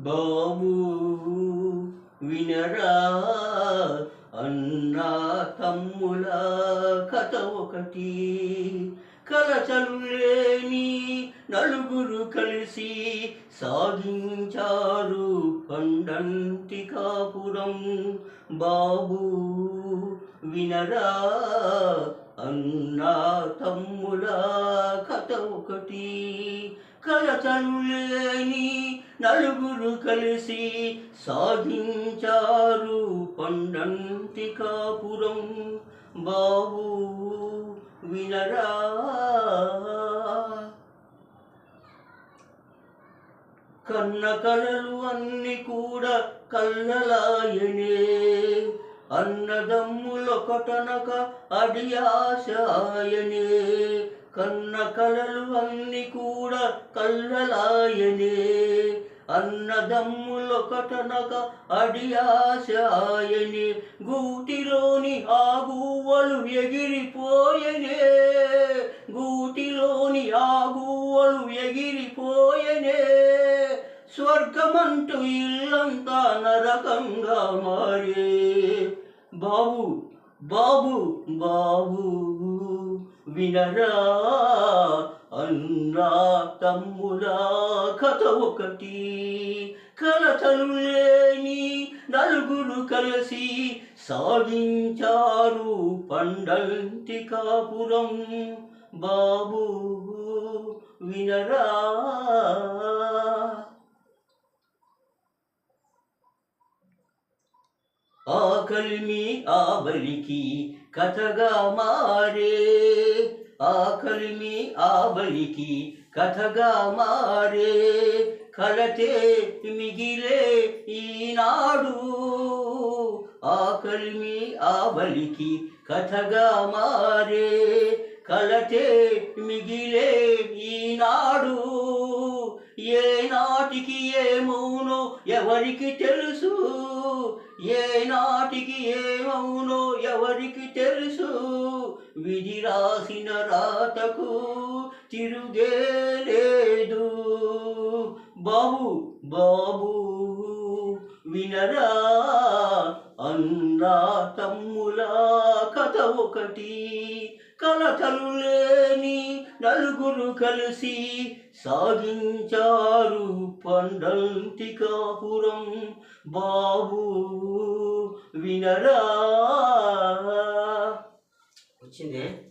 బాబు వినరా అన్నా తమ్ముల కథ ఒకటి. కలచలు లేని నలుగురు కలిసి సాగించారు పండంటి కాపురం. బాబు వినరా అన్నా తమ్ముల కథ ఒకటి కలతలు లేని నలుగురు కలిసి సాధించారు పండంటి కాపురం. బాబు వినరా? కన్న కలలు అన్ని కూడా కళ్ళలాయనే అన్నదమ్ములొకటనక అడి ఆశాయనే కన్న కలలు అన్ని కూడా కళ్ళలాయనే అన్నదమ్ములొకటనక అడి ఆశాయనే గూటిలోని ఆ గువ్వలు ఎగిరిపోయనే. గూటిలోని ఆ గువ్వలు ఎగిరిపోయనే. స్వర్గమంటూ ఇల్లంతా నరకంగా మారే. బాబు బాబు బాబు వినరా అన్నా తమ్ముల కథ ఒకటి. కలతలు లేని నలుగురు కలిసి సాధించారు పండంటి కాపురం. బాబు వినరా ఆకలి మీ ఆవలికి కథగా మారే. ఆకలి మీ ఆవలికి కథగా మారే. కలతే మిగిలే ఈనాడు. ఆకలి మీ ఆవలికి కథగా మారే. కలతే మిగిలే ఎవరికి తెలుసు? ఏ నాటికి ఏమవునో ఎవరికి తెలుసు? విధి రాసిన రాతకు తిరుగేలేదు. బాబు బాబు వినరా? అన్నాతం ఒకటి కలతలు లేని నలుగురు కలిసి సాగించారు పండంటి కాపురం. బాబు వినరా? వచ్చిందే?